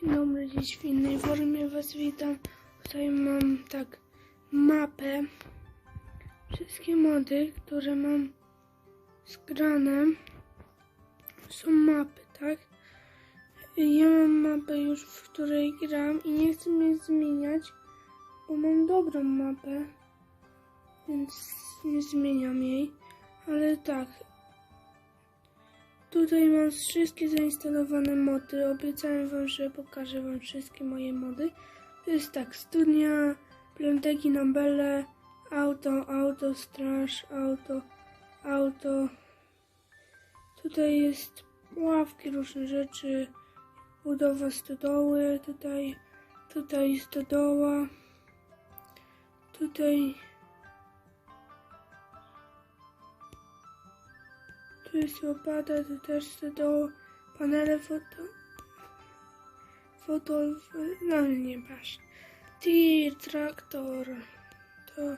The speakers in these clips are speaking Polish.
Dzień dobry, dziś w innej formie Was witam. Tutaj mam tak mapę. Wszystkie mody, które mam zgrane są mapy, tak? Ja mam mapę już, w której gram i nie chcę mnie zmieniać, bo mam dobrą mapę, więc nie zmieniam jej. Ale tak, Tutaj mam wszystkie zainstalowane mody. Obiecałem wam, że pokażę wam wszystkie moje mody. To jest tak, studnia, pląteki na bele, auto, auto, straż, auto, auto. Tutaj jest ławki, różne rzeczy, budowa stodoły, tutaj, tutaj stodoła, tutaj Też to do panele foto. Foto, no masz. Tir, traktor, to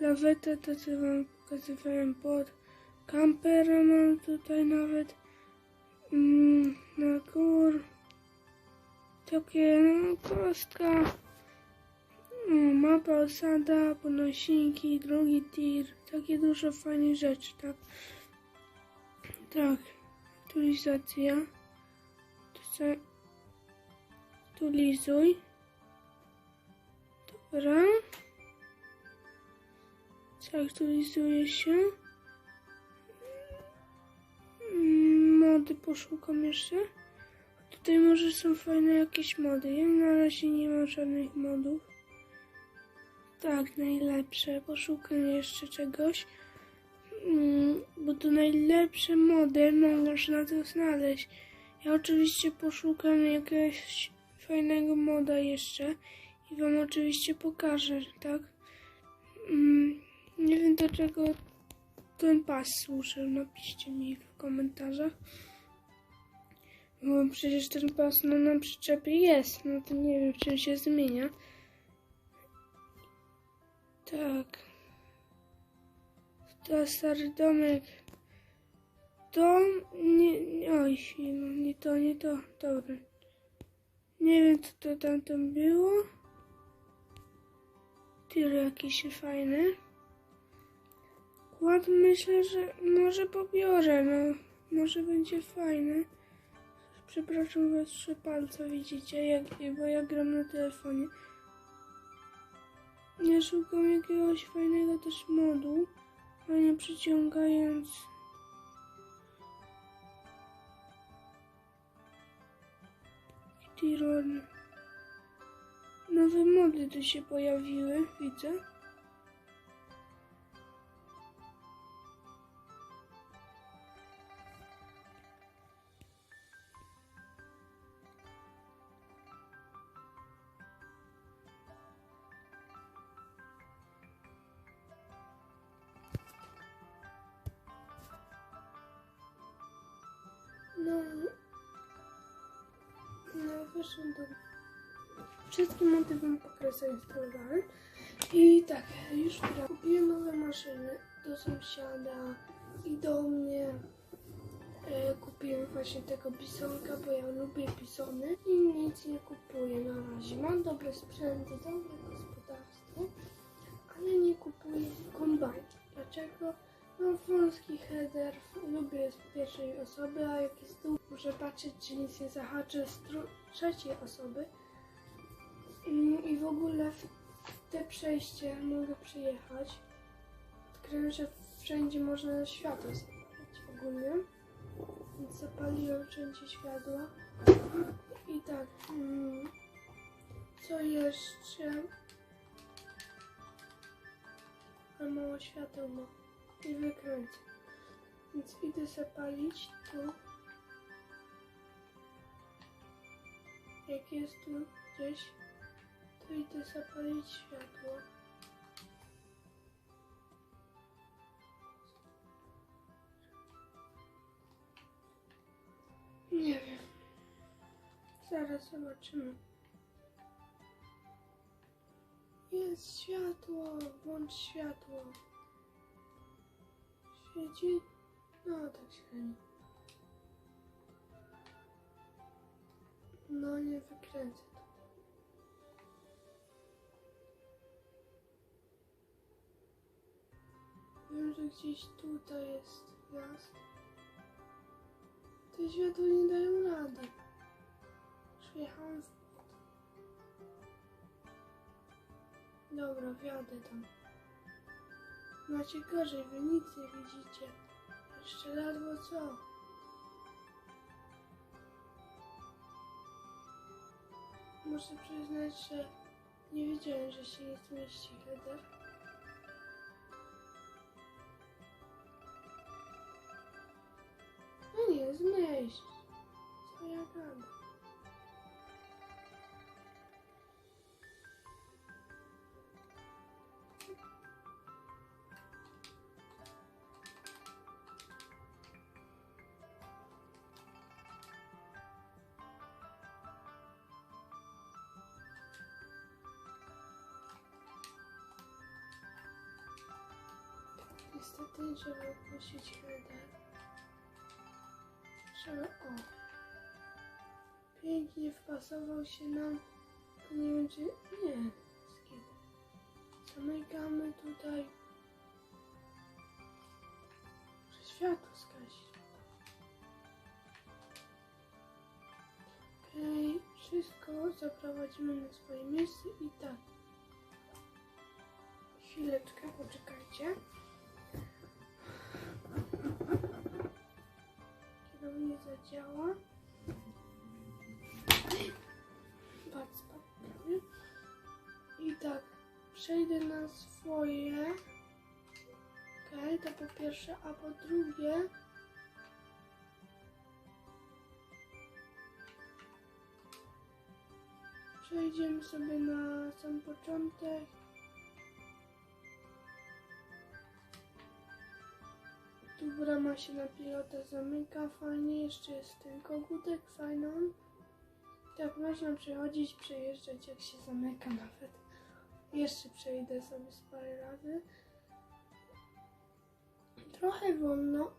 lawetę, to co wam pokazywałem pod kampera mam tutaj nawet mm, na gór takie no, kostka no, mapa osada, ponosinki, drugi tir, takie dużo fajnych rzeczy, tak? Tak, aktualizacja. Aktualizuj. Dobra. Zaktualizuje się. Mm, Mody poszukam jeszcze. Tutaj może są fajne jakieś mody. Ja na razie nie mam żadnych modów. Tak, najlepsze. Poszukam jeszcze czegoś. Mm, bo to najlepsze mody no, można to znaleźć. Ja oczywiście poszukam jakiegoś fajnego moda jeszcze i wam oczywiście pokażę, tak? Mm, nie wiem do czego ten pas służy. Napiszcie mi w komentarzach. Bo przecież ten pas no, na przyczepie jest. No to nie wiem czym się zmienia. Tak. To stary domek. To nie, nie oj, no nie to, nie to, dobra. Nie wiem co to tam tam było. Tyle jakieś fajne. Kład myślę, że może pobiorę, no. Może będzie fajne. Przepraszam was, trzy palce widzicie, jak, bo ja gram na telefonie. Ja szukam jakiegoś fajnego też modu, ale nie przyciągając. Tiron. Nowe mody tu się pojawiły, widzę. Wyszedł do... Wszystkie mody wam pokażę zainstalowałem. I tak, już teraz kupiłem nowe maszyny do sąsiada i do mnie. E, kupiłem właśnie tego pisonka, bo ja lubię pisony i nic nie kupuję na razie. Mam dobre sprzęty, dobre gospodarstwo, ale nie kupuję kombajn. Dlaczego? Mam wąski header, lubię z pierwszej osoby, a jak jest tu, muszę patrzeć, czy nic nie zahaczy z trzeciej osoby. Mm, I w ogóle w te przejście mogę przyjechać. Odkryłem, że wszędzie można światło zapalić ogólnie. Więc zapaliłem wszędzie światła. I tak, mm, co jeszcze? A mało świateł ma i wykręcę. Więc idę zapalić tu. Jak jest tu gdzieś, to idę zapalić światło. Nie wiem. Zaraz zobaczymy. Jest światło, włącz światło. Świeci? No tak średnio. No nie wykręcę to. Wiem, że gdzieś tutaj jest wjazd. Te światła nie dają rady. Przyjechałam w. Dobra, wjadę tam. Macie gorzej, wy nic nie widzicie. Jeszcze ledwo co. Muszę przyznać, że nie wiedziałem, że się nie zmieści header. No nie, zmieść. Co ja gadam? Niestety, żeby opuścić header, trzeba o. Pięknie wpasował się nam. Nie wiem czy. Nie. Zamykamy tutaj. Muszę światło skasić. Okej, wszystko zaprowadzimy na swoje miejsce i tak. Chwileczkę, poczekajcie. Kierownik zadziała. Patrz, prawie. I tak, przejdę na swoje. Okej, to po pierwsze, a po drugie. Przejdziemy sobie na sam początek. Tu brama się na pilota zamyka, fajnie, jeszcze jest ten kogutek, fajny. Tak, można przechodzić, przejeżdżać jak się zamyka nawet. Jeszcze przejdę sobie z parę razy. Trochę wolno,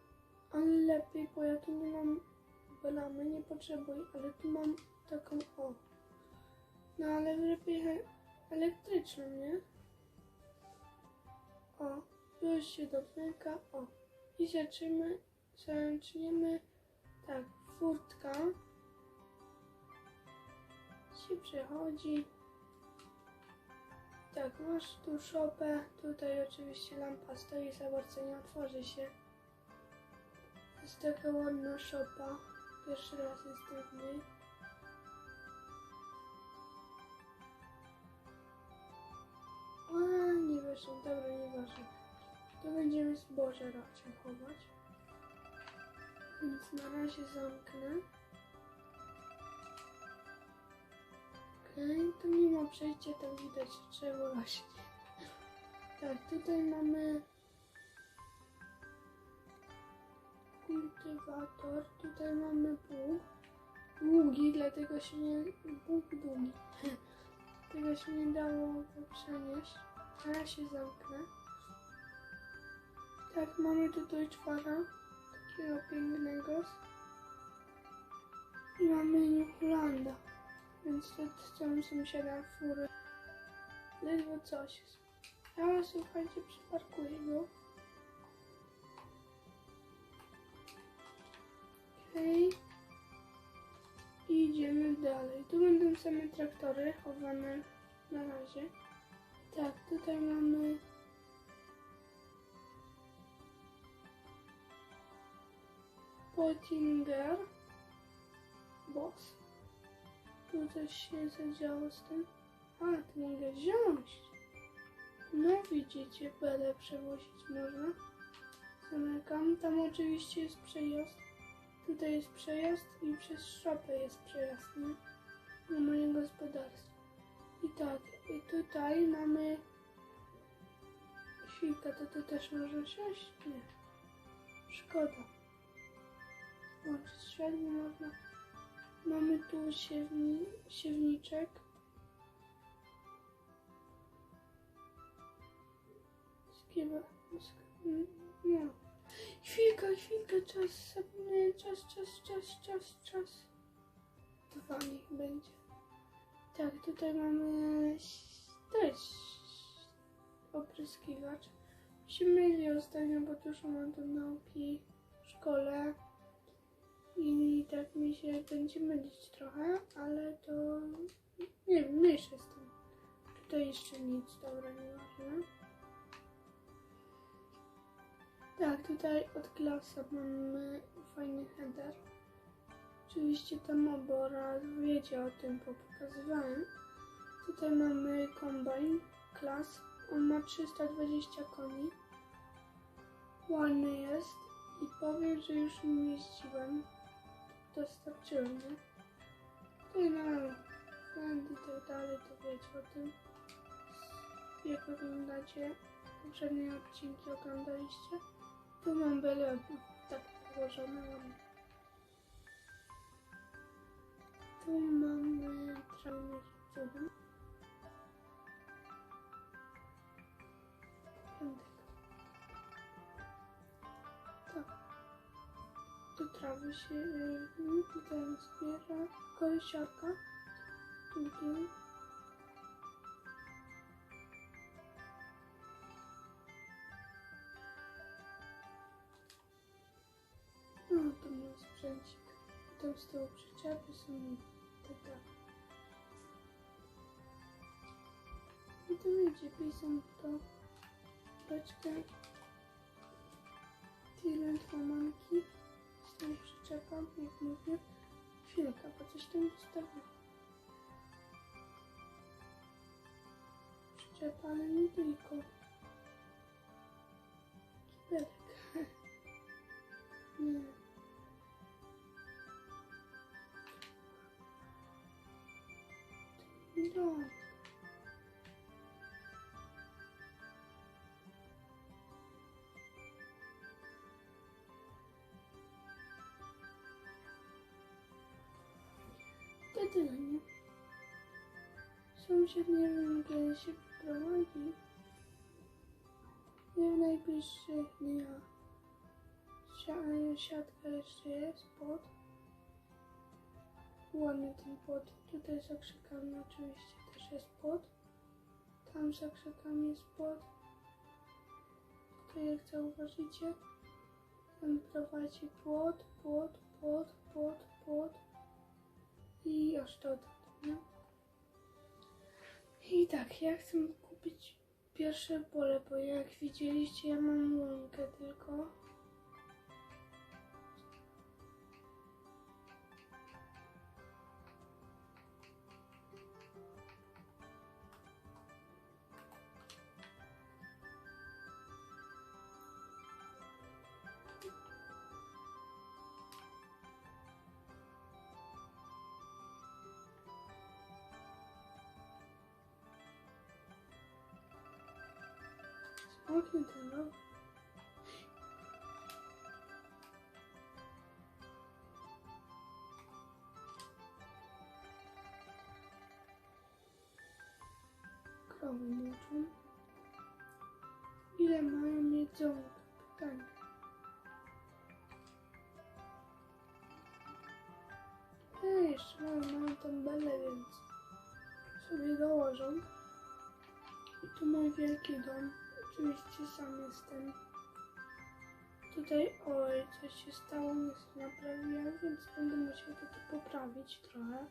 ale lepiej, bo ja tu nie mam bramy, nie potrzebuję, ale tu mam taką o. No ale lepiej elektryczną, nie? O, już się domyka, o. I zaczniemy, zaczniemy tak, furtka się przechodzi. Tak, masz tu szopę, tutaj oczywiście lampa stoi, za bardzo nie otworzy się. Jest taka ładna szopa, pierwszy raz jestem w niej. Nie weszło, dobra, nieważne. To będziemy zboże raczej chować. Więc na razie zamknę. Okej, tu mimo przejścia tam widać drzewo rośnie. Tak, tutaj mamy kultywator, tutaj mamy pług. Długi, dlatego się nie... Bóg długi. Tego się nie dało przenieść. A się zamknę. Tak, mamy tutaj czwara, takiego pięknego. I mamy New Hollanda, więc chcemy sąsiada fury. Ledwo coś jest. Ja słuchajcie, przyparkuję go. Okej. I idziemy dalej. Tu będą same traktory chowane na razie. Tak, tutaj mamy Pottinger Box. Tu coś się zadziało z tym. A, to mogę wziąć. No widzicie, belę przewozić można. Zamykam. Tam oczywiście jest przejazd. Tutaj jest przejazd i przez szopę jest przejazd, nie? Do mojego gospodarstwa. I tak, i tutaj mamy... Chwilkę, to tu też można siąść? Nie. Szkoda. Włączyć światło można. Mamy tu siewni, siewniczek. Skiba, sk- no. Chwilka, chwilkę, czas, zapomniałem, czas, czas, czas, czas, czas. dwa niech będzie. Tak, tutaj mamy też opryskiwacz. Się myli ostatnio, bo dużo mam do nauki w szkole i tak mi się będzie mylić trochę, ale to nie wiem, mniejsze z tym. Tutaj jeszcze nic, dobra, nieważne. Tak, tutaj od klasa mamy fajny header. Oczywiście tam obora wiecie o tym, bo pokazywałem. Tutaj mamy kombajn klas. On ma 320 koni. Ładny jest i powiem, że już nim jeździłem. Dostarczyłem, nie? Tutaj na friend i tak dalej, to wiecie o tym. Jak oglądacie poprzednie odcinki oglądaliście. Tu mam byle tak położone ładnie. Tu mamy trawnik trawy się yy, tutaj zbiera. Kolesiarka. Tu, tu. No, to mój sprzęcik. Tam z tyłu przyczepy są tak dalej. I tu wiecie, pisam to beczkę. Tyle manki z tą przyczepą, jak mówię. Chwilkę, bo coś tam zostawię. Przyczepa, ale nie tylko. Kibelek. Tyle, nie? Sąsiad nie wiem, kiedy się prowadzi. Nie w najbliższych dniach. Sia- Siatka jeszcze jest pod. Ładny ten pot. Tutaj za krzakami oczywiście też jest pot. Tam za krzakami jest pot. Tutaj jak zauważycie, tam prowadzi płot, płot, płot, płot, płot. I to nie? I tak, ja chcę kupić pierwsze pole, bo jak widzieliście, ja mam łąkę tylko. Ile mają jedzonka? Pytanie. Jeszcze mają, mają tam belę, więc sobie dołożą. I tu mój wielki dom. Oczywiście sam jestem. Tutaj, oj, coś się stało, nie naprawiłem, więc będę musiał to poprawić trochę.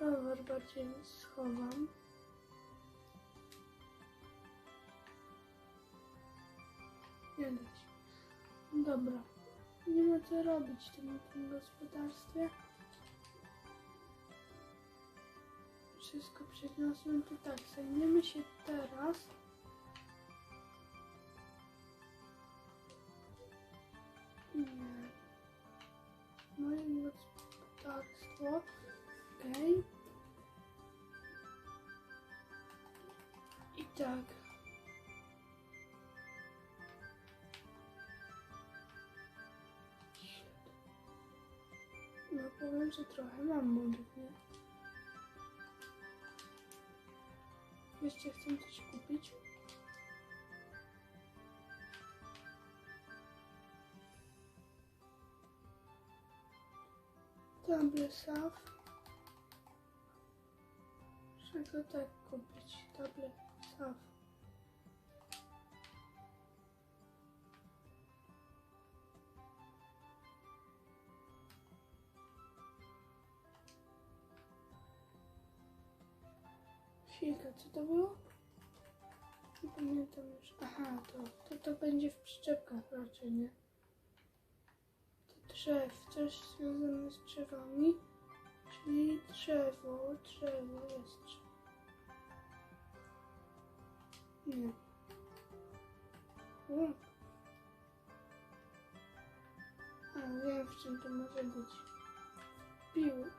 Rower bardziej schowam. Się. Dobra. Nie ma co robić w tym, tym gospodarstwie. Wszystko przeniosłem tu tak. Zajmiemy się teraz. Moje gospodarstwo. Okej. I tak. Powiem, że trochę mam młodych, nie? Jeszcze chcę coś kupić. Table Saf. Muszę go tak kupić. Table Saf. Chwilkę, co to było? Nie pamiętam już. Aha, to, to, to będzie w przyczepkach raczej, nie? To drzew, coś związane z drzewami. Czyli drzewo, drzewo jest drzewo. Nie. U. A, wiem w czym to może być. Piły.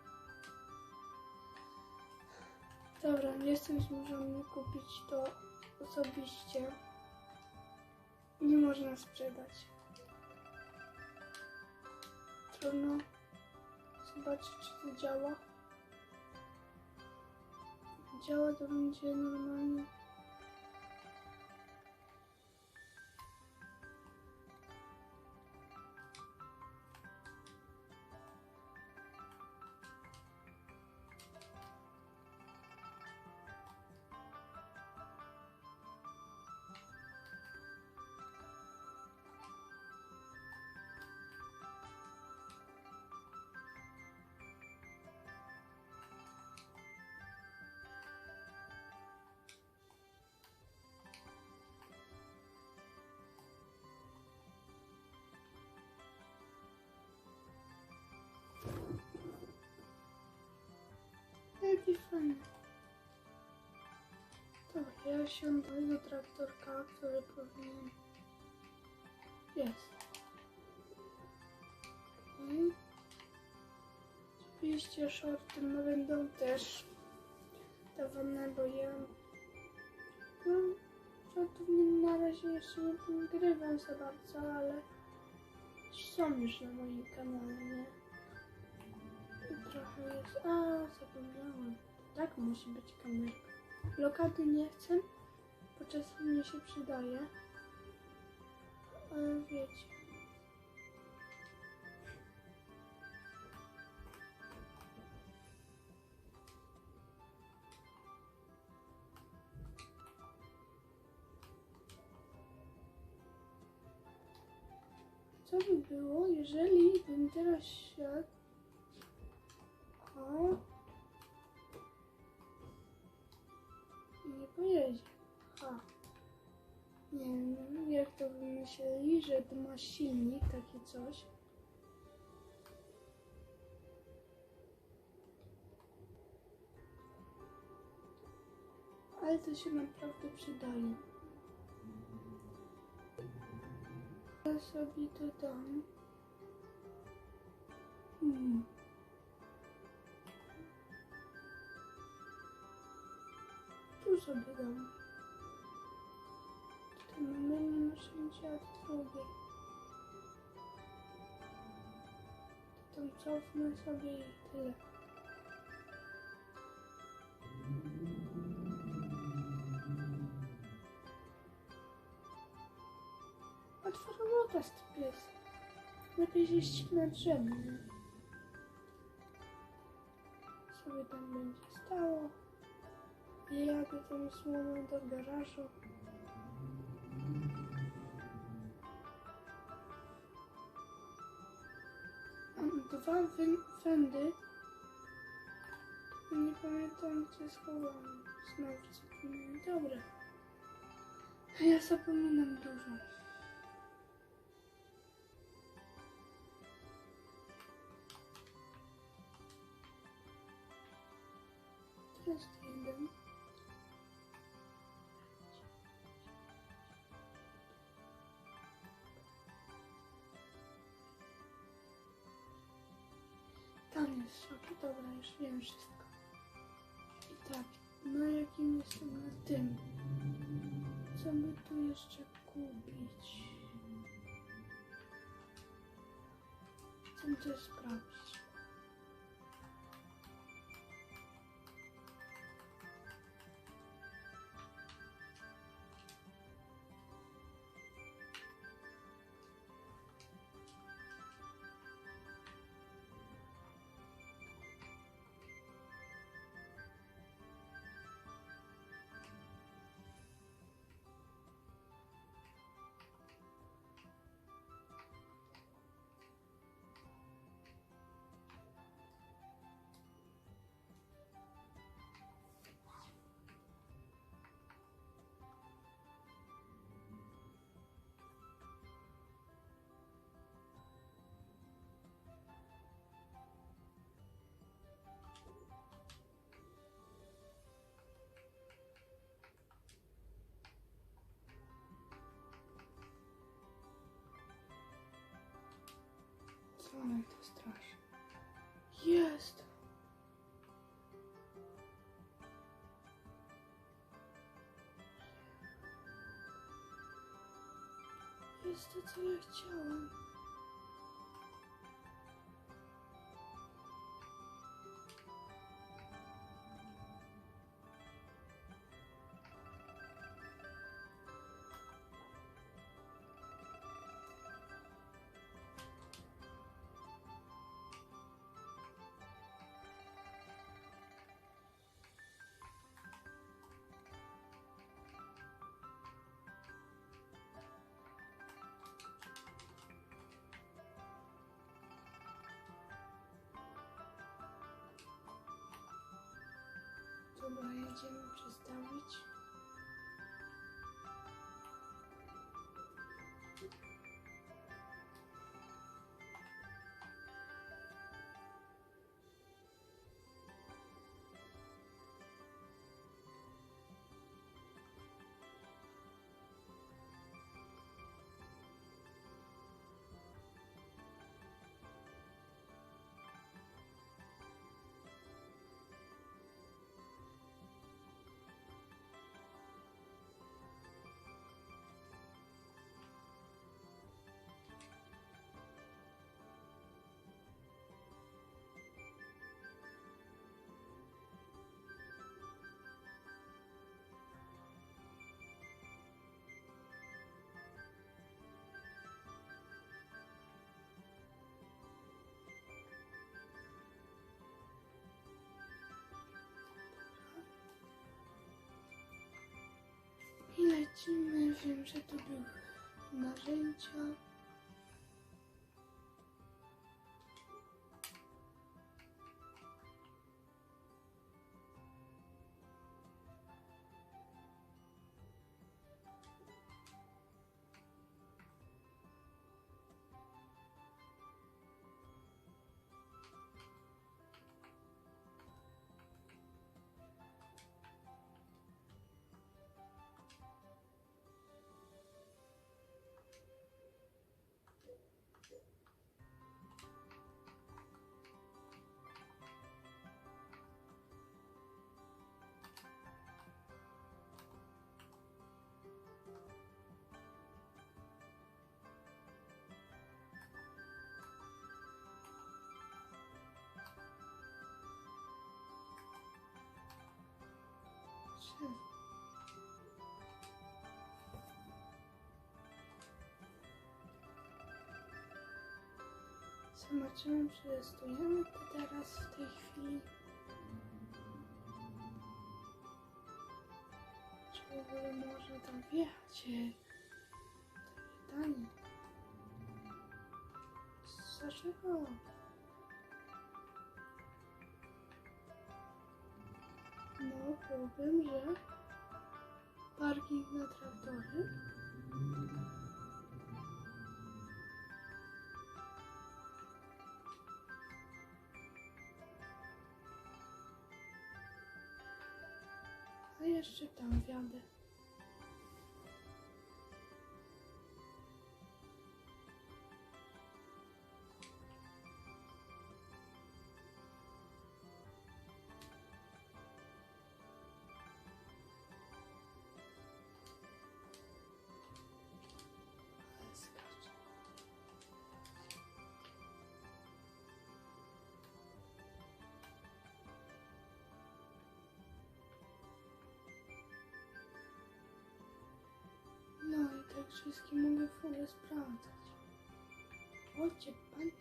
Dobra, nie jestem zmuszony kupić to osobiście. Nie można sprzedać. Trudno zobaczyć, czy to działa. Działa, to będzie normalnie. Jaki fajny. Dobra, ja siądę do traktorka, który powinien... Jest. I oczywiście shorty no będą też dawane, bo ja no, shortów na razie jeszcze nie nagrywam za bardzo, ale są już na moim kanale, nie? Trochę jest... A, zapomniałam. Tak musi być kamerka. Blokady nie chcę, bo czasem mi się przydaje. Ale wiecie. Co by było, jeżeli bym teraz siadł nie pojedzie. Ha. Nie wiem, jak to wymyśleli, że to ma silnik, takie coś. Ale to się naprawdę przydaje. Ja sobie to dam. Hmm. Sobie dam. Tutaj mamy narzędzia drugie. Tam cofnę sobie i tyle. Otworowota pies. Lepiej się ścina drzewo, nie? Sobie tam będzie stało. Jadę tą słoną do garażu. Mam dwa wędy. Nie pamiętam gdzie schowałem. Znowu zapominam. Dobra. Ja zapominam dużo. Jest jeden. Dobra, już wiem wszystko. I tak, na jakim jestem na tym? Co by tu jeszcze kupić? Chcę to sprawdzić. Ale to straszne. Jest! Jest to, co Dobra, jedziemy przestawić. I lecimy. Wiem, że to były narzędzia. Zobaczymy, przetestujemy to teraz w tej chwili. Czy w ogóle można tam wjechać? To pytanie. Dlaczego? Problem, że parking na traktory. A jeszcze tam wjadę. Wszystkie mogę ogóle sprawdzać. Chodźcie pan.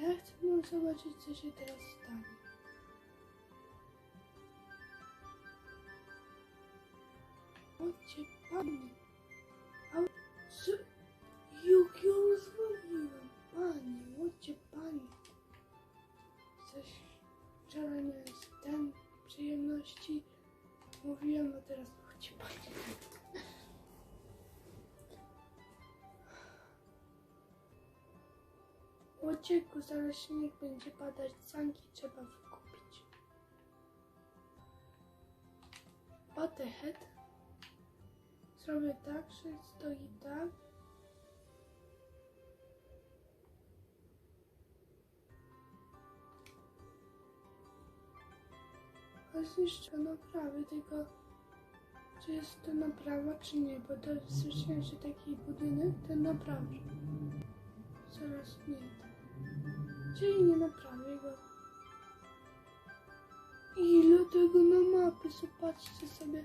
Ja chcę zobaczyć, co się teraz stanie. Chodźcie pani. A co? Jak ja rozwaliłem? Pani, chodźcie pani. Coś wczoraj miałem ten przyjemności. Mówiłem, a teraz chodźcie pani. Łocieku, zaraz śnieg będzie padać, sanki trzeba wykupić. Heck? Zrobię tak, że stoi tak. Zniszczę naprawy, tylko czy jest to naprawa, czy nie, bo to słyszałem, że taki budynek to naprawa. Zaraz nie. Czyli nie naprawię go. Ile tego na mapy, zobaczcie sobie.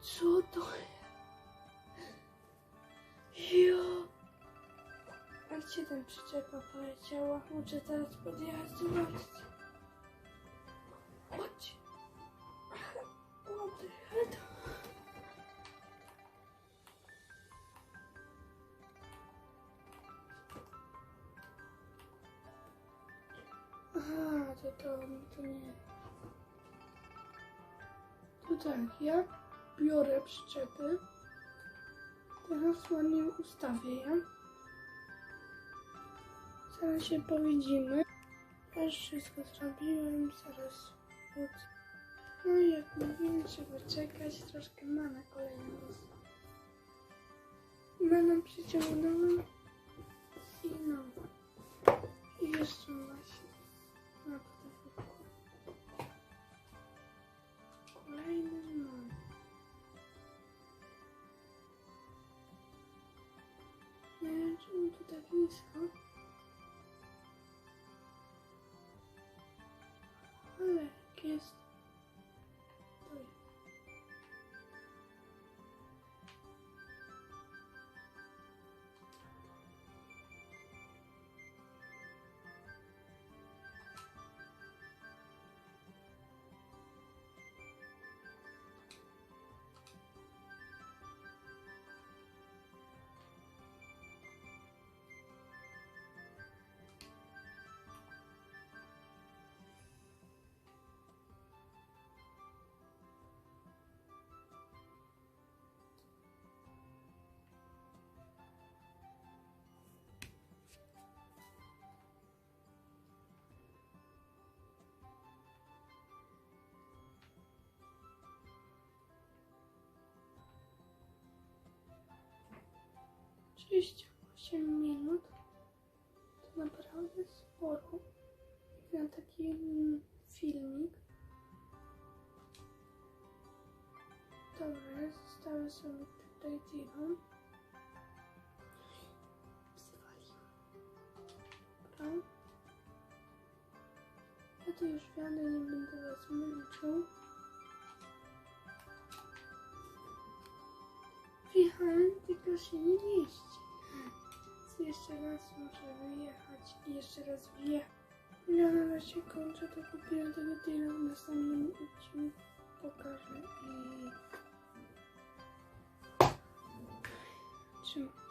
Co to? Jo! A gdzie ten przyczepa poleciała? Muszę teraz podjechać, zobaczcie. To to, nie. To tak, ja biorę przyczepy. Teraz ładnie ustawię je. Zaraz się powiedzimy. Już wszystko zrobiłem, zaraz wrócę. No i jak mówiłem, trzeba czekać. Troszkę ma na kolejny raz. Ma na przyciągnąłem i no. I jeszcze właśnie. Tu 38 minut. To naprawdę sporo. Jak na taki filmik. Dobra, zostawię sobie tutaj dywan Zwaliłam Dobra. Ja to już wiadę, nie będę was męczył Tylko się nie mieści. Jeszcze raz muszę wyjechać i jeszcze raz wjechać. Ja na razie kończę, to kupiłem tego deala w następnym odcinku. Pokażę i... Trzymam.